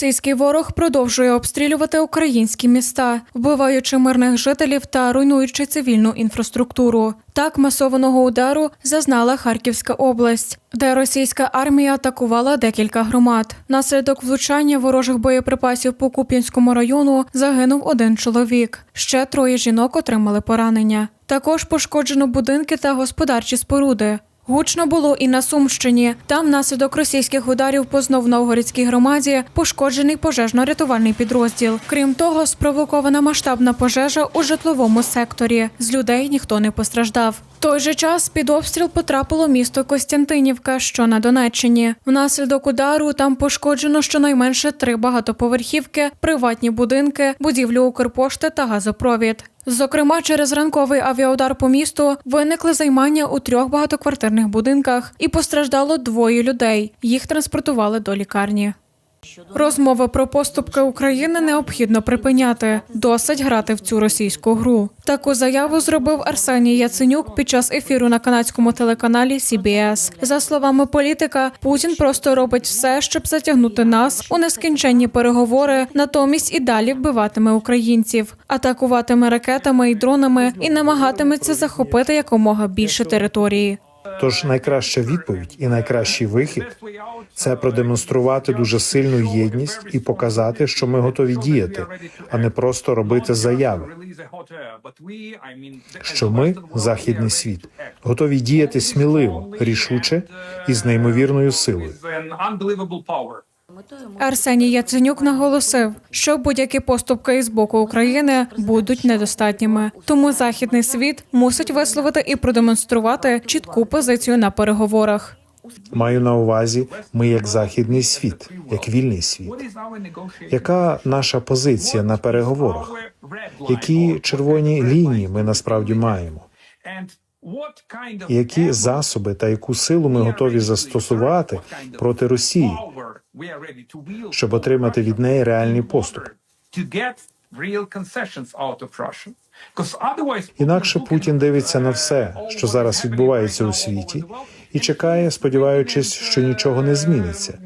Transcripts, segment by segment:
Російський ворог продовжує обстрілювати українські міста, вбиваючи мирних жителів та руйнуючи цивільну інфраструктуру. Так масованого удару зазнала Харківська область, де російська армія атакувала декілька громад. Наслідок влучання ворожих боєприпасів по Куп'янському району загинув один чоловік. Ще троє жінок отримали поранення. Також пошкоджено будинки та господарчі споруди. Гучно було і на Сумщині. Там внаслідок російських ударів по знов Новгородській громаді пошкоджений пожежно-рятувальний підрозділ. Крім того, спровокована масштабна пожежа у житловому секторі. З людей ніхто не постраждав. Той же час під обстріл потрапило місто Костянтинівка, що на Донеччині. Внаслідок удару там пошкоджено щонайменше три багатоповерхівки, приватні будинки, будівлю Укрпошти та газопровід. Зокрема, через ранковий авіаудар по місту виникли займання у трьох багатоквартирних будинках і постраждало двоє людей. Їх транспортували до лікарні. Розмови про поступки України необхідно припиняти. Досить грати в цю російську гру. Таку заяву зробив Арсеній Яценюк під час ефіру на канадському телеканалі CBS. За словами політика, Путін просто робить все, щоб затягнути нас у нескінченні переговори, натомість і далі вбиватиме українців, атакуватиме ракетами і дронами і намагатиметься захопити якомога більше території. Тож найкраща відповідь і найкращий вихід це продемонструвати дуже сильну єдність і показати, що ми готові діяти, а не просто робити заяви. Що ми, західний світ, готові діяти сміливо, рішуче і з неймовірною силою. Арсеній Яценюк наголосив, що будь-які поступки із боку України будуть недостатніми. Тому західний світ мусить висловити і продемонструвати чітку позицію на переговорах. Маю на увазі, ми як західний світ, як вільний світ. Яка наша позиція на переговорах? Які червоні лінії ми насправді маємо? Які засоби та яку силу ми готові застосувати проти Росії, щоб отримати від неї реальний поступ? Інакше Путін дивиться на все, що зараз відбувається у світі, і чекає, сподіваючись, що нічого не зміниться,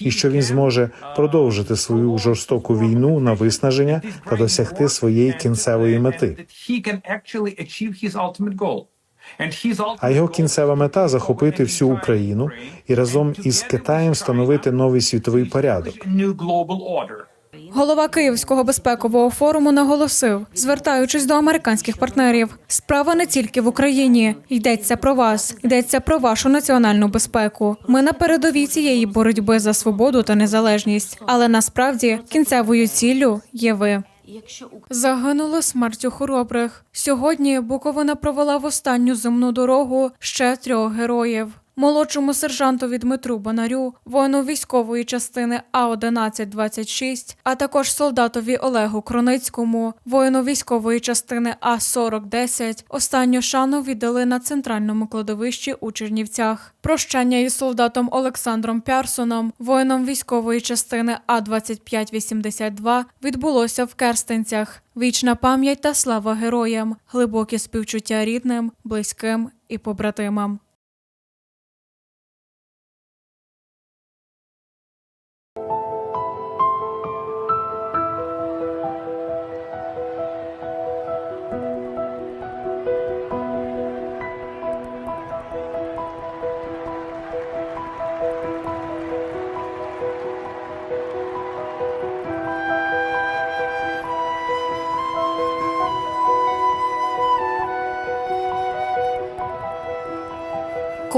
і що він зможе продовжити свою жорстоку війну на виснаження та досягти своєї кінцевої мети. А його кінцева мета захопити всю Україну і разом із Китаєм встановити новий світовий порядок. Голова Київського безпекового форуму наголосив, звертаючись до американських партнерів, справа не тільки в Україні. Йдеться про вас, йдеться про вашу національну безпеку. Ми на передовій цієї боротьби за свободу та незалежність. Але насправді кінцевою ціллю є ви. Загинули смертю хоробрих. Сьогодні Буковина провела в останню земну дорогу ще трьох героїв. Молодшому сержантові Дмитру Бонарю, воїну військової частини А-1126, а також солдатові Олегу Кроницькому, воїну військової частини А-4010, останню шану віддали на центральному кладовищі у Чернівцях. Прощання із солдатом Олександром Пярсоном, воїном військової частини А-2582, відбулося в Керстенцях. Вічна пам'ять та слава героям, глибокі співчуття рідним, близьким і побратимам.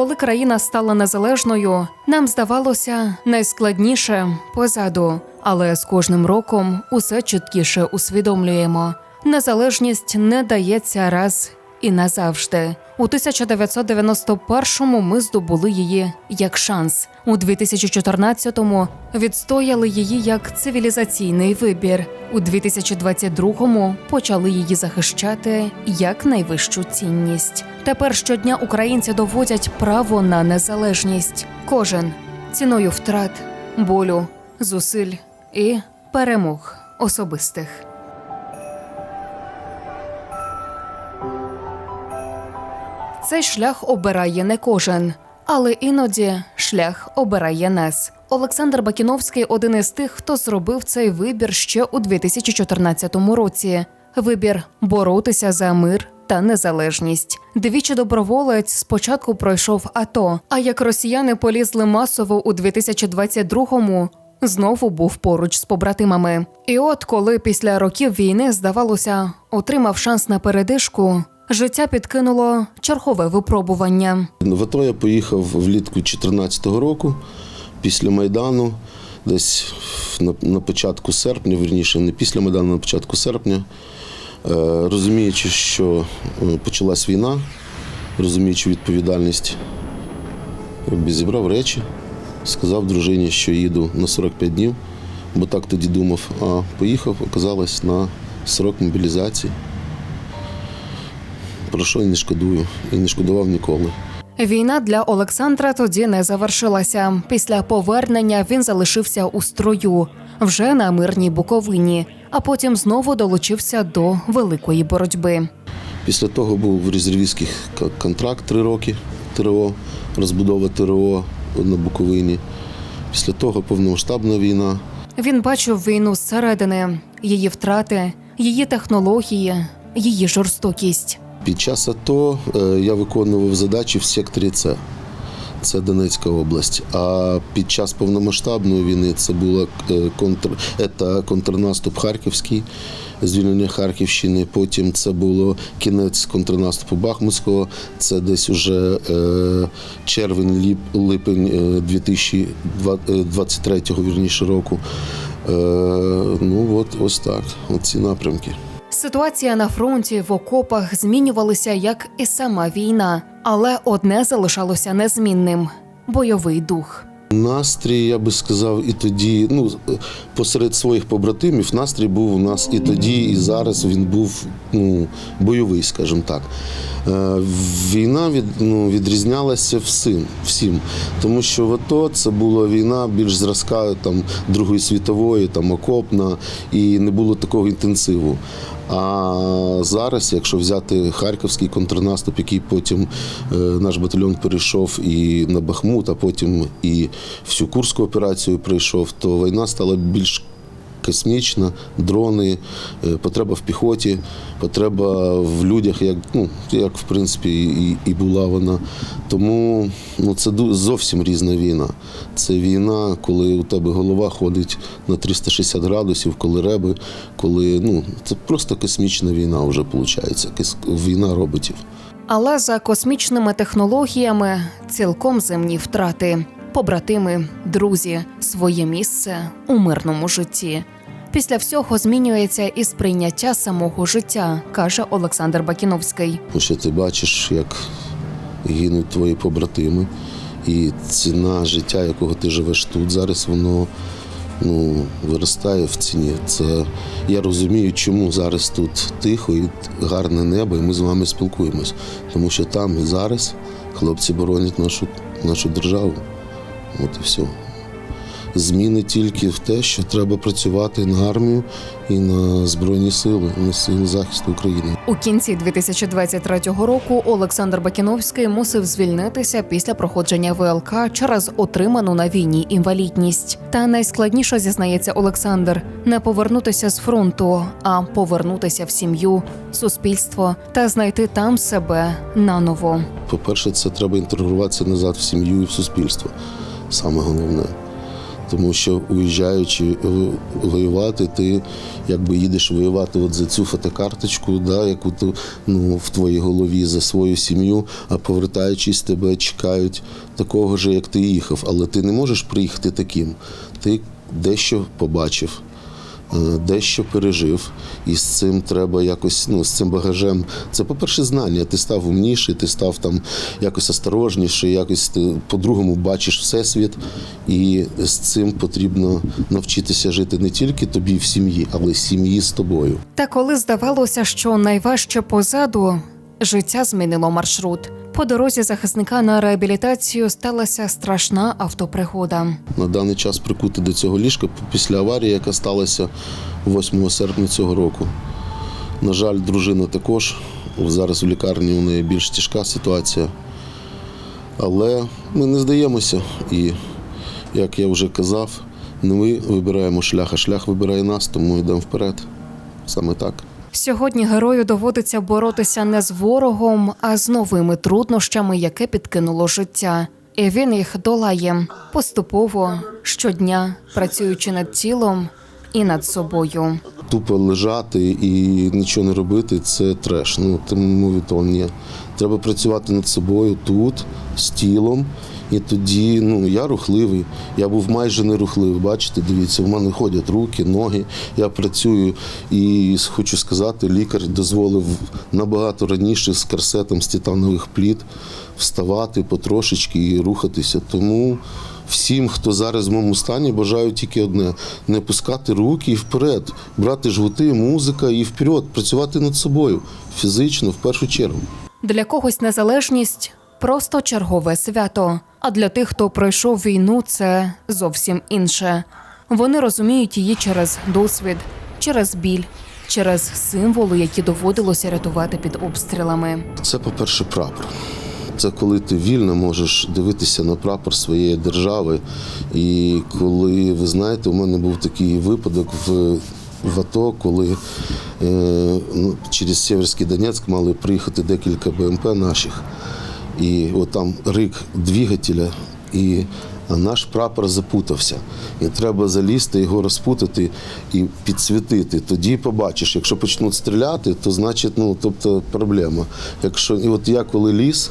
Коли країна стала незалежною, нам здавалося найскладніше позаду, але з кожним роком усе чіткіше усвідомлюємо. Незалежність не дається раз і назавжди. У 1991-му ми здобули її як шанс. У 2014-му відстояли її як цивілізаційний вибір. У 2022-му почали її захищати як найвищу цінність. Тепер щодня українці доводять право на незалежність. Кожен ціною втрат, болю, зусиль і перемог особистих. Цей шлях обирає не кожен, Але іноді шлях обирає нас. Олександр Бакіновський один із тих, хто зробив цей вибір ще у 2014 році. Вибір боротися за мир та незалежність. Двічі доброволець спочатку пройшов АТО. А як росіяни полізли масово у 2022-му, знову був поруч з побратимами. І от коли після років війни, здавалося, отримав шанс на передишку, життя підкинуло чергове випробування. В АТО я поїхав влітку 2014 року після Майдану, десь на, початку серпня, вірніше, не після Майдану, на початку серпня. Е, розуміючи, що е, почалась війна, розуміючи відповідальність, зібрав речі, сказав дружині, що їду на 45 днів, бо так тоді думав, а поїхав, оказалось на срок мобілізації. Про що і не шкодую, і не шкодував ніколи. Війна для Олександра тоді не завершилася. Після повернення він залишився у строю вже на мирній Буковині, а потім знову долучився до великої боротьби. Після того був в резервістських контракт три роки ТРО, розбудова ТРО на Буковині. Після того повномасштабна війна. Він бачив війну зсередини, її втрати, її технології, її жорстокість. Під час АТО е, я виконував задачі в секторі С. Це Донецька область. А під час повномасштабної війни це була е, контр, контрнаступ Харківський, звільнення Харківщини. Потім це було кінець контрнаступу Бахмутського. Це десь уже е, червень, липень е, 2023 вірніше року. Ну от ось так. Оці напрямки. Ситуація на фронті в окопах змінювалася як і сама війна, але одне залишалося незмінним бойовий дух. Настрій, я би сказав, і тоді, ну, посеред своїх побратимів, настрій був у нас і тоді, і зараз він був ну, бойовий, скажімо так. Е, Війна від, ну, відрізнялася всім, всім. Тому що в АТО це була війна більш зразка там, Другої світової, там, окопна, і не було такого інтенсиву. А зараз, якщо взяти харківський контрнаступ, який потім е, наш батальйон перейшов і на Бахмут, а потім і всю Курську операцію прийшов, то війна стала більш космічна, дрони, е, потреба в піхоті, потреба в людях, як, ну, як в принципі і, і була вона. Тому ну, це зовсім різна війна. Це війна, коли у тебе голова ходить на 360 градусів, коли реби, коли ну, це просто космічна війна вже виходить, війна роботів. Але за космічними технологіями цілком земні втрати, побратими, друзі, своє місце у мирному житті. Після всього змінюється і сприйняття самого життя, каже Олександр Бакіновський. Що ти бачиш, як гинуть твої побратими, і ціна життя, якого ти живеш тут, зараз воно ну, виростає в ціні. Це я розумію, чому зараз тут тихо і гарне небо, і ми з вами спілкуємось. Тому що там і зараз хлопці боронять нашу, нашу державу. От і все. Зміни тільки в те, що треба працювати на армію і на Збройні сили, на сили захисту України. У кінці 2023 року Олександр Бакіновський мусив звільнитися після проходження ВЛК через отриману на війні інвалідність. Та найскладніше зізнається Олександр не повернутися з фронту, а повернутися в сім'ю, суспільство та знайти там себе наново. По-перше, це треба інтегруватися назад в сім'ю і в суспільство. Саме головне. Тому що уїжджаючи воювати, ти якби їдеш воювати от за цю фотокарточку, да, яку ти ну, в твоїй голові за свою сім'ю, а повертаючись, тебе чекають такого ж, як ти їхав. Але ти не можеш приїхати таким. Ти дещо побачив, дещо пережив, і з цим треба якось, ну, з цим багажем. Це, по-перше, знання. Ти став умніший, ти став там якось осторожніший, якось ти по-другому бачиш всесвіт, і з цим потрібно навчитися жити не тільки тобі в сім'ї, але й сім'ї з тобою. Та коли здавалося, що найважче позаду, життя змінило маршрут. По дорозі захисника на реабілітацію сталася страшна автопригода. На даний час прикути до цього ліжка після аварії, яка сталася 8 серпня цього року. На жаль, дружина також. Зараз в лікарні у неї більш тяжка ситуація. Але ми не здаємося. І як я вже казав, не ми вибираємо шлях, а шлях вибирає нас, тому йдемо вперед. Саме так. Сьогодні герою доводиться боротися не з ворогом, а з новими труднощами, яке підкинуло життя. І він їх долає поступово щодня, працюючи над тілом і над собою. Тупо лежати і нічого не робити це треш. Ну тому від ні. Треба працювати над собою тут, з тілом. І тоді ну я рухливий. Я був майже нерухливий. Бачите, дивіться, в мене ходять руки, ноги. Я працюю і хочу сказати, лікар дозволив набагато раніше з корсетом з титанових пліт вставати потрошечки і рухатися. Тому всім, хто зараз в моєму стані, бажаю тільки одне: не пускати руки і вперед, брати жгути, музика і вперед, працювати над собою фізично в першу чергу. Для когось незалежність просто чергове свято. А для тих, хто пройшов війну, це зовсім інше. Вони розуміють її через досвід, через біль, через символи, які доводилося рятувати під обстрілами. Це, по-перше, прапор. Це коли ти вільно можеш дивитися на прапор своєї держави. І коли, ви знаєте, у мене був такий випадок в, в АТО, коли е, ну, через Сєвєрський Донецьк мали приїхати декілька БМП наших. І от там рик двигателя, і наш прапор запутався. І треба залізти, його розпутати і підсвітити. Тоді побачиш, якщо почнуть стріляти, то значить, ну тобто проблема. Якщо і от я коли ліз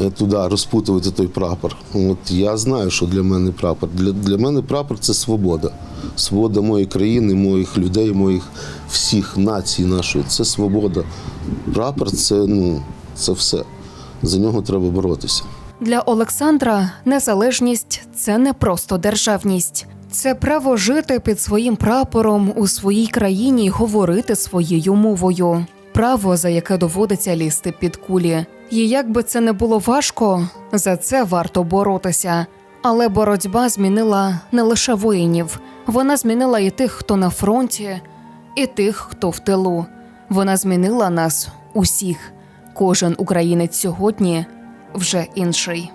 е, туди розпутувати той прапор, от я знаю, що для мене прапор. Для, для мене прапор це свобода. Свобода моєї країни, моїх людей, моїх всіх націй нашої. Це свобода. Прапор це ну це все. За нього треба боротися. Для Олександра незалежність це не просто державність, це право жити під своїм прапором у своїй країні й говорити своєю мовою. Право, за яке доводиться лізти під кулі. І як би це не було важко, за це варто боротися. Але боротьба змінила не лише воїнів, вона змінила і тих, хто на фронті, і тих, хто в тилу. Вона змінила нас усіх. Кожен українець сьогодні вже інший.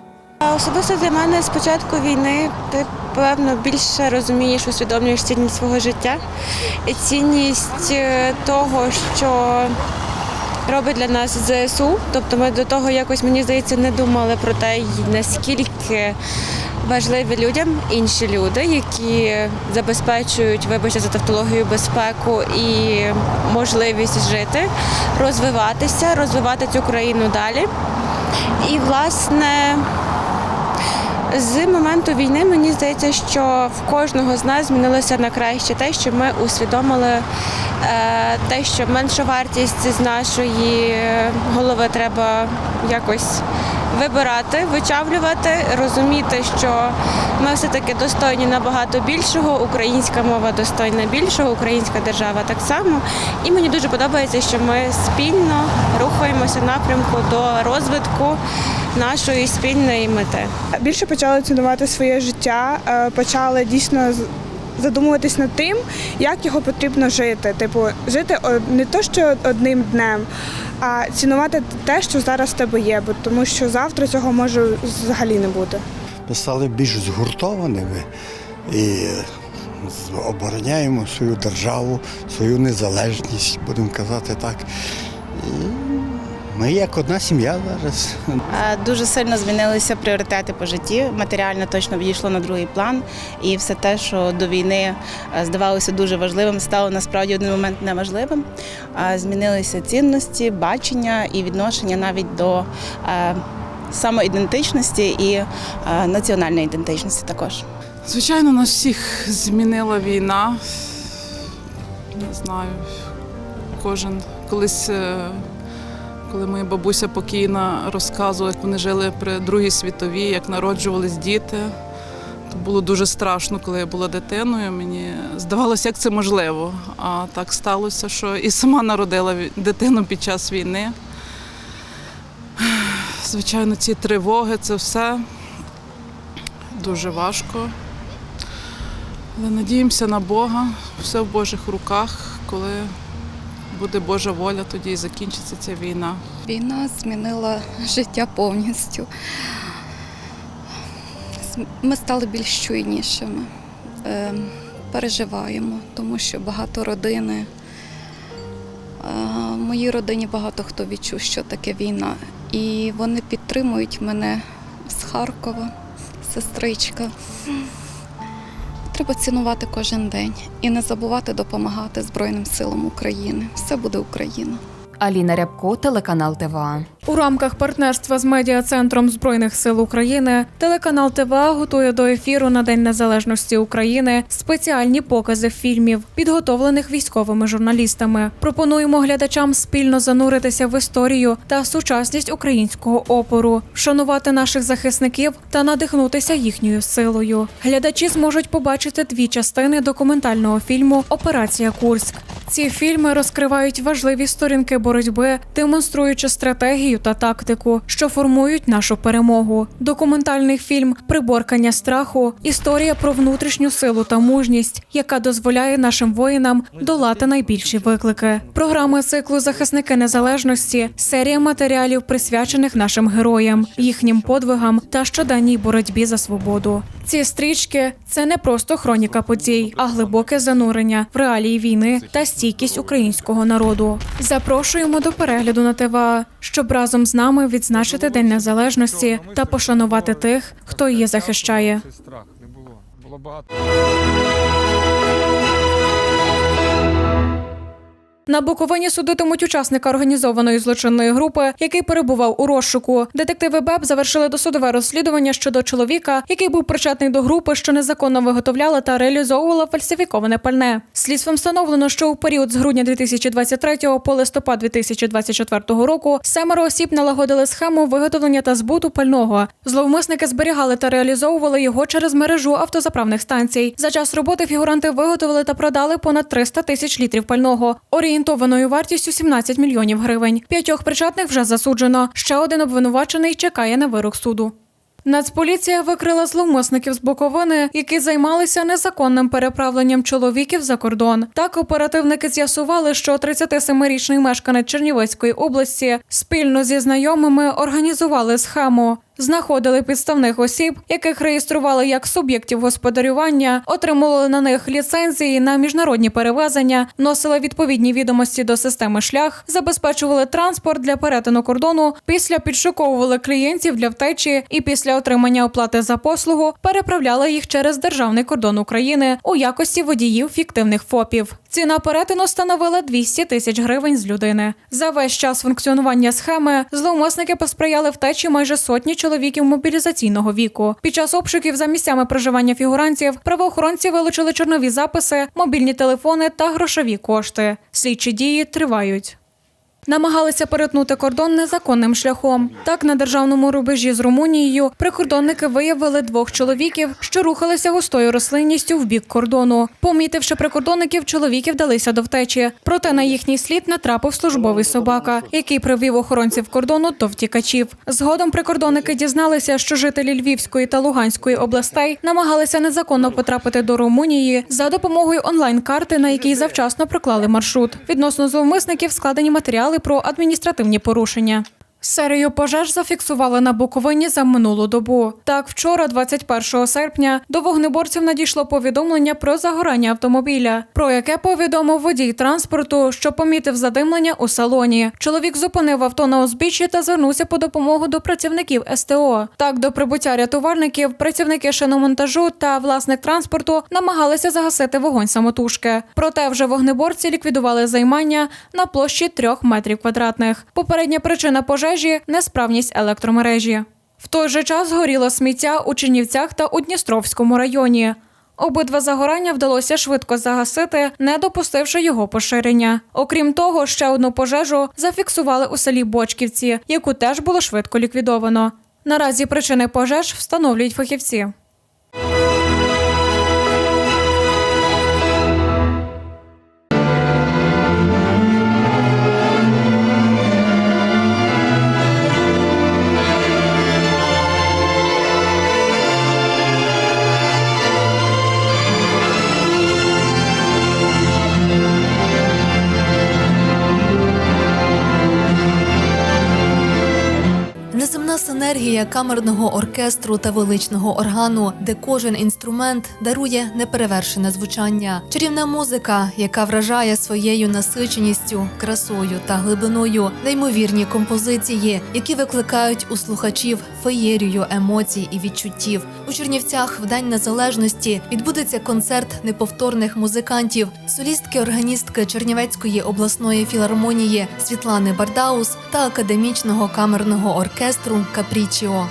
Особисто для мене з початку війни ти певно більше розумієш, усвідомлюєш цінність свого життя і цінність е, того, що робить для нас ЗСУ. Тобто ми до того якось мені здається не думали про те, наскільки важливі людям інші люди, які забезпечують, вибачте за тавтологію, безпеку і можливість жити, розвиватися, розвивати цю країну далі. І власне. З моменту війни мені здається, що в кожного з нас змінилося на краще те, що ми усвідомили е, те, що меншовартість з нашої голови треба якось вибирати, вичавлювати, розуміти, що ми все-таки достойні набагато більшого, українська мова достойна більшого, українська держава так само. І мені дуже подобається, що ми спільно рухаємося напрямку до розвитку нашої спільної мети. більше почали цінувати своє життя, е, почали дійсно задумуватись над тим, як його потрібно жити. Типу, жити не то, що одним днем, а цінувати те, що зараз в тебе є, бо тому що завтра цього може взагалі не бути. Ми стали більш згуртованими і обороняємо свою державу, свою незалежність, будемо казати так. І ми як одна сім'я зараз. Е, Дуже сильно змінилися пріоритети по житті. Матеріально точно відійшло на другий план, і все те, що до війни е, здавалося дуже важливим, стало насправді в один момент неважливим. Е, Змінилися цінності, бачення і відношення навіть до самоідентичності і національної ідентичності також. Звичайно, нас всіх змінила війна. Не знаю, кожен колись, коли моя бабуся покійна розказувала, як вони жили при Другій світовій, як народжувались діти. То було дуже страшно, коли я була дитиною. Мені здавалося, як це можливо. А так сталося, що і сама народила дитину під час війни. Звичайно, ці тривоги, це все дуже важко. Але надіємося на Бога, все в Божих руках. Коли буде Божа воля, тоді і закінчиться ця війна. Війна змінила життя повністю. ми стали більш чуйнішими, е, переживаємо, тому що багато родини. е, В моїй родині багато хто відчув, що таке війна. І вони підтримують мене з Харкова, сестричка. Треба цінувати кожен день і не забувати допомагати Збройним силам України. Все буде Україна. Аліна Рябко, телеканал ТВА. У рамках партнерства з медіа-центром Збройних сил України телеканал ТВА готує до ефіру на День Незалежності України спеціальні покази фільмів, підготовлених військовими журналістами. Пропонуємо глядачам спільно зануритися в історію та сучасність українського опору, вшанувати наших захисників та надихнутися їхньою силою. Глядачі зможуть побачити дві частини документального фільму Операція Курськ. Ці фільми розкривають важливі сторінки боротьби, демонструючи стратегію та тактику, що формують нашу перемогу. Документальний фільм Приборкання страху історія про внутрішню силу та мужність, яка дозволяє нашим воїнам долати найбільші виклики. Програми циклу Захисники незалежності серія матеріалів, присвячених нашим героям, їхнім подвигам та щоденній боротьбі за свободу. Ці стрічки це не просто хроніка подій, а глибоке занурення в реалії війни та стійкість українського народу. Запрошуємо до перегляду на ТВА, щоб разом з нами відзначити День Незалежності та пошанувати тих, хто її захищає. Страх не було. Було багато. На Буковині судитимуть учасника організованої злочинної групи, який перебував у розшуку. Детективи БЕП завершили досудове розслідування щодо чоловіка, який був причетний до групи, що незаконно виготовляла та реалізовувала фальсифіковане пальне. Слідством встановлено, що у період з грудня 2023 по листопад 2024 року семеро осіб налагодили схему виготовлення та збуту пального. Зловмисники зберігали та реалізовували його через мережу автозаправних станцій. За час роботи фігуранти виготовили та продали понад 300 тисяч літрів пального. Орієнтованою вартістю 17 мільйонів гривень. П'ятьох причетних вже засуджено. Ще один обвинувачений чекає на вирок суду. Нацполіція викрила зловмисників з Буковини, які займалися незаконним переправленням чоловіків за кордон. Так оперативники з'ясували, що 37-річний мешканець Чернівецької області спільно зі знайомими організували схему. Знаходили підставних осіб, яких реєстрували як суб'єктів господарювання, отримували на них ліцензії на міжнародні перевезення, носили відповідні відомості до системи шлях, забезпечували транспорт для перетину кордону, після підшуковували клієнтів для втечі і після отримання оплати за послугу переправляли їх через державний кордон України у якості водіїв фіктивних ФОПів. Ціна перетину становила 200 тисяч гривень з людини. За весь час функціонування схеми зловмисники посприяли втечі майже сотні чоловіків мобілізаційного віку. Під час обшуків за місцями проживання фігурантів правоохоронці вилучили чорнові записи, мобільні телефони та грошові кошти. Слідчі дії тривають. Намагалися перетнути кордон незаконним шляхом. Так, на державному рубежі з Румунією прикордонники виявили двох чоловіків, що рухалися густою рослинністю в бік кордону. Помітивши прикордонників, чоловіки вдалися до втечі. Проте на їхній слід натрапив службовий собака, який привів охоронців кордону до втікачів. Згодом прикордонники дізналися, що жителі Львівської та Луганської областей намагалися незаконно потрапити до Румунії за допомогою онлайн-карти, на якій завчасно проклали маршрут. Відносно зловмисників складені матеріали про адміністративні порушення. Серію пожеж зафіксували на Буковині за минулу добу. Так, вчора, 21 серпня, до вогнеборців надійшло повідомлення про загорання автомобіля, про яке повідомив водій транспорту, що помітив задимлення у салоні. Чоловік зупинив авто на узбіччі та звернувся по допомогу до працівників СТО. Так, до прибуття рятувальників, працівники шиномонтажу та власник транспорту намагалися загасити вогонь самотужки. Проте вже вогнеборці ліквідували займання на площі трьох метрів квадратних. Попередня причина пожежі несправність електромережі. В той же час горіло сміття у Чинівцях та у Дністровському районі. Обидва загорання вдалося швидко загасити, не допустивши його поширення. Окрім того, ще одну пожежу зафіксували у селі Бочківці, яку теж було швидко ліквідовано. Наразі причини пожеж встановлюють фахівці. Камерного оркестру та величного органу, де кожен інструмент дарує неперевершене звучання. Чарівна музика, яка вражає своєю насиченістю, красою та глибиною, неймовірні композиції, які викликають у слухачів феєрію емоцій і відчуттів. У Чернівцях в День Незалежності відбудеться концерт неповторних музикантів, солістки органістки Чернівецької обласної філармонії Світлани Бардаус та академічного камерного оркестру Капрічіо.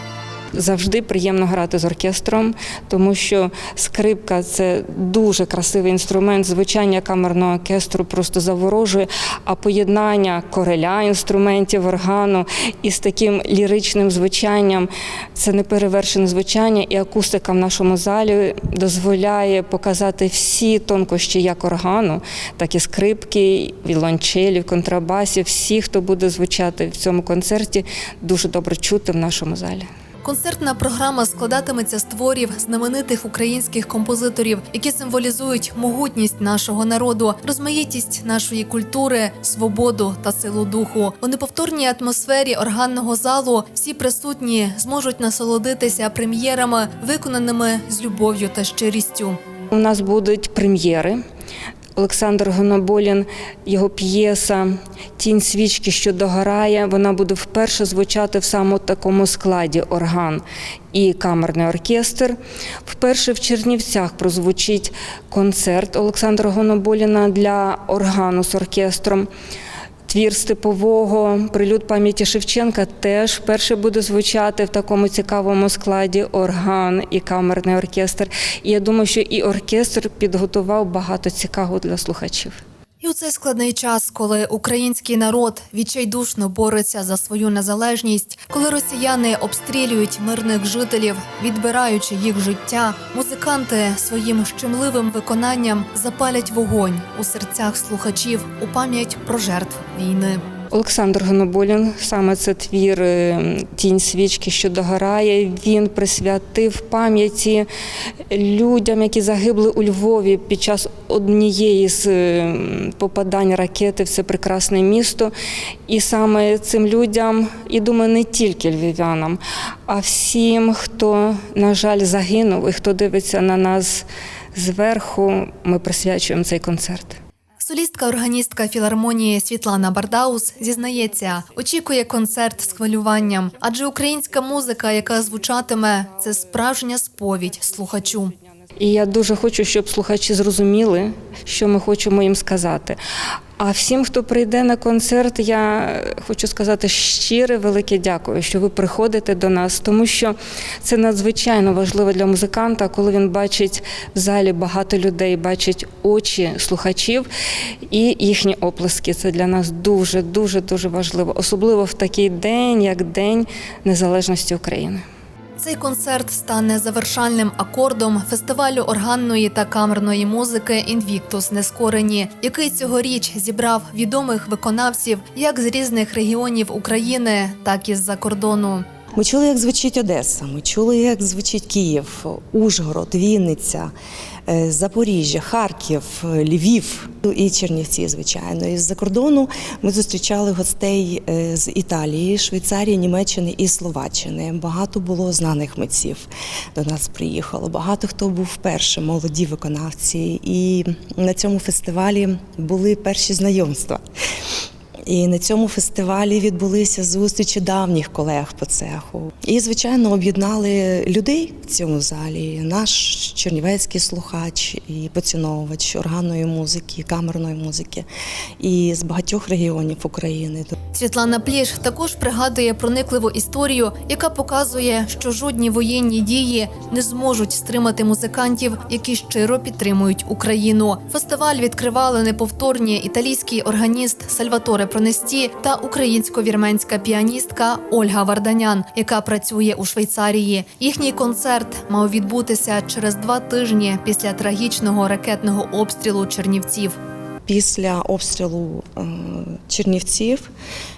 Завжди приємно грати з оркестром, тому що скрипка це дуже красивий інструмент. Звучання камерного оркестру просто заворожує. А поєднання кореля інструментів, органу із таким ліричним звучанням це неперевершене звучання, і акустика в нашому залі дозволяє показати всі тонкощі як органу, так і скрипки, вілончелі, контрабасів. Всі, хто буде звучати в цьому концерті, дуже добре чути в нашому залі. Концертна програма складатиметься з творів знаменитих українських композиторів, які символізують могутність нашого народу, розмаїтість нашої культури, свободу та силу духу. У неповторній атмосфері органного залу всі присутні зможуть насолодитися прем'єрами, виконаними з любов'ю та щирістю. У нас будуть прем'єри. Олександр Гоноболін, його п'єса Тінь свічки, що догорає. Вона буде вперше звучати в саме такому складі орган і камерний оркестр. Вперше в Чернівцях прозвучить концерт Олександра Гоноболіна для органу з оркестром. Твір степового, прилюд пам'яті Шевченка теж вперше буде звучати в такому цікавому складі орган і камерний оркестр. І я думаю, що і оркестр підготував багато цікавого для слухачів. І у цей складний час, коли український народ відчайдушно бореться за свою незалежність, коли росіяни обстрілюють мирних жителів, відбираючи їх життя, музиканти своїм щемливим виконанням запалять вогонь у серцях слухачів у пам'ять про жертв війни. Олександр Гоноболін, саме це твір е, Тінь свічки, що догорає. Він присвятив пам'яті людям, які загибли у Львові під час однієї з е, попадань ракети в це прекрасне місто. І саме цим людям, і думаю, не тільки львів'янам, а всім, хто, на жаль, загинув і хто дивиться на нас зверху, ми присвячуємо цей концерт. Солістка органістка філармонії Світлана Бардаус зізнається, очікує концерт з хвилюванням, адже українська музика, яка звучатиме, це справжня сповідь слухачу. І я дуже хочу, щоб слухачі зрозуміли, що ми хочемо їм сказати. А всім, хто прийде на концерт, я хочу сказати щире велике дякую, що ви приходите до нас, тому що це надзвичайно важливо для музиканта, коли він бачить в залі багато людей, бачить очі слухачів і їхні оплески. Це для нас дуже, дуже, дуже важливо, особливо в такий день, як День Незалежності України. Цей концерт стане завершальним акордом фестивалю органної та камерної музики Інвіктус Нескорені, який цьогоріч зібрав відомих виконавців як з різних регіонів України, так і з-за кордону. Ми чули, як звучить Одеса, ми чули, як звучить Київ, Ужгород, Вінниця, Запоріжжя, Харків, е, Львів і Чернівці, звичайно. І з-за кордону ми зустрічали гостей е, з Італії, Швейцарії, Німеччини і Словаччини. Багато було знаних митців до нас приїхало. Багато хто був вперше, молоді виконавці. І на цьому фестивалі були перші знайомства. І на цьому фестивалі відбулися зустрічі давніх колег по цеху. І, звичайно, об'єднали людей в цьому залі. Наш чернівецький слухач і поціновувач органної музики, камерної музики, і з багатьох регіонів України. Світлана Пліш також пригадує проникливу історію, яка показує, що жодні воєнні дії не зможуть стримати музикантів, які щиро підтримують Україну. Фестиваль відкривали неповторні італійський органіст Сальваторе Пронесті та українсько-вірменська піаністка Ольга Варданян, яка працює у Швейцарії. Їхній концерт мав відбутися через два тижні після трагічного ракетного обстрілу Чернівців. Після обстрілу е, Чернівців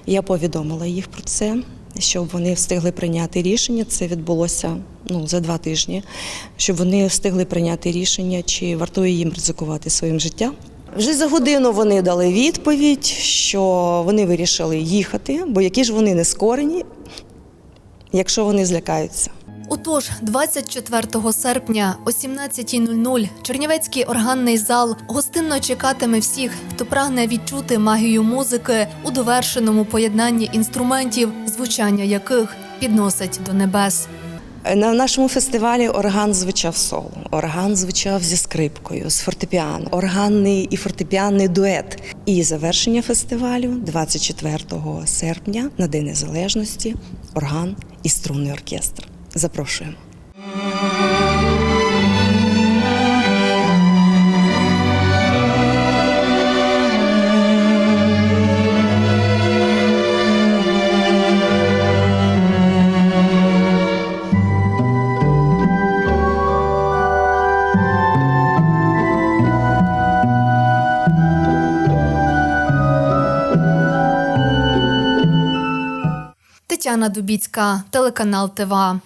я повідомила їх про це, щоб вони встигли прийняти рішення. Це відбулося ну, за два тижні, щоб вони встигли прийняти рішення, чи вартує їм ризикувати своїм життям. Вже за годину вони дали відповідь, що вони вирішили їхати, бо які ж вони не скорені. якщо вони злякаються. Отож, 24 серпня о 17.00 Чернівецький органний зал гостинно чекатиме всіх, хто прагне відчути магію музики у довершеному поєднанні інструментів, звучання яких підносить до небес. На нашому фестивалі орган звучав соло, орган звучав зі скрипкою, з фортепіано, органний і фортепіанний дует. І завершення фестивалю 24 серпня на День Незалежності орган і струнний оркестр. Запрошуємо. Дубіцька, телеканал ТВА.